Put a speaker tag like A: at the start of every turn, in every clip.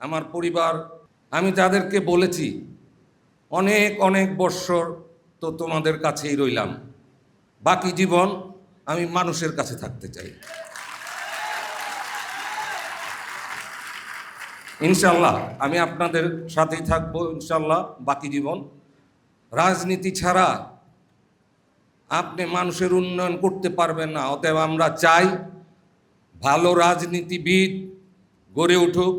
A: আমার পরিবার, আমি তাদেরকে বলেছি, অনেক অনেক বৎসর তো তোমাদের কাছেই রইলাম। বাকি জীবন আমি মানুষের কাছে থাকতে চাই। ইনশাল্লাহ, আমি আপনাদের সাথেই থাকব ইনশাল্লাহ, বাকি জীবন। রাজনীতি ছাড়া আপনি মানুষের উন্নয়ন করতে পারবেন না, অতএব আমরা চাই ভালো রাজনীতিবিদ গড়ে উঠুক।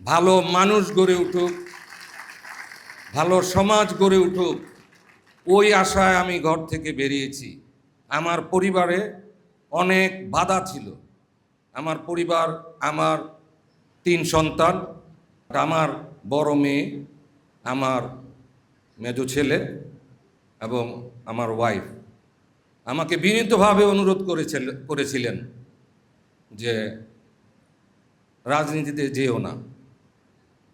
A: ভালো মানুষ গড়ে উঠুক, ভালো সমাজ গড়ে উঠুক, ওই আশায় আমি ঘর থেকে বেরিয়েছি। আমার পরিবারে অনেক বাধা ছিল। আমার পরিবার, আমার তিন সন্তান, আমার বড় মেয়ে, আমার মেজো ছেলে এবং আমার ওয়াইফ আমাকে বিনীতভাবে অনুরোধ করেছিল, করেছিলেন যে রাজনীতিতে যেও না।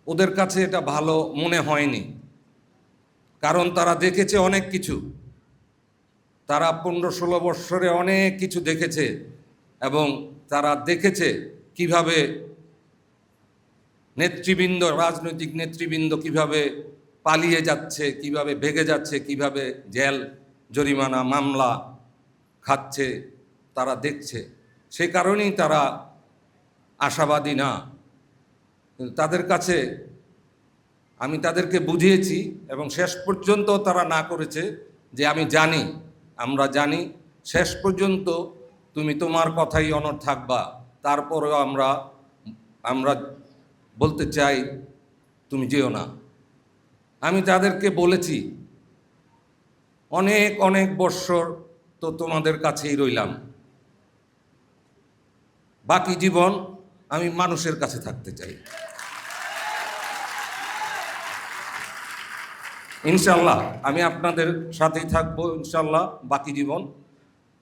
A: ওদের কাছে এটা ভালো মনে হয়নি। কারণ তারা দেখেছে অনেক কিছু। তারা পনেরো ষোলো বৎসরে অনেক কিছু দেখেছে এবং তারা দেখেছে কীভাবে নেতৃবৃন্দ, রাজনৈতিক নেতৃবৃন্দ কীভাবে পালিয়ে যাচ্ছে, কীভাবে ভেগে যাচ্ছে, কীভাবে জেল, জরিমানা, মামলা খাচ্ছে, তারা দেখছে। সে কারণেই তারা আশাবাদী না। তাদের কাছে আমি তাদেরকে বুঝিয়েছি এবং শেষ পর্যন্ত তারা না করেছে যে আমি জানি, আমরা জানি, শেষ পর্যন্ত তুমি তোমার কথাই অনর থাকবা। তারপরেও আমরা আমরা বলতে চাই, তুমি যেও না। আমি তাদেরকে বলেছি, অনেক অনেক বৎসর তো তোমাদের কাছেই রইলাম। বাকি জীবন আমি মানুষের কাছে থাকতে চাই। ইনশাল্লাহ আমি আপনাদের সাথেই থাকব ইনশাল্লাহ বাকি জীবন।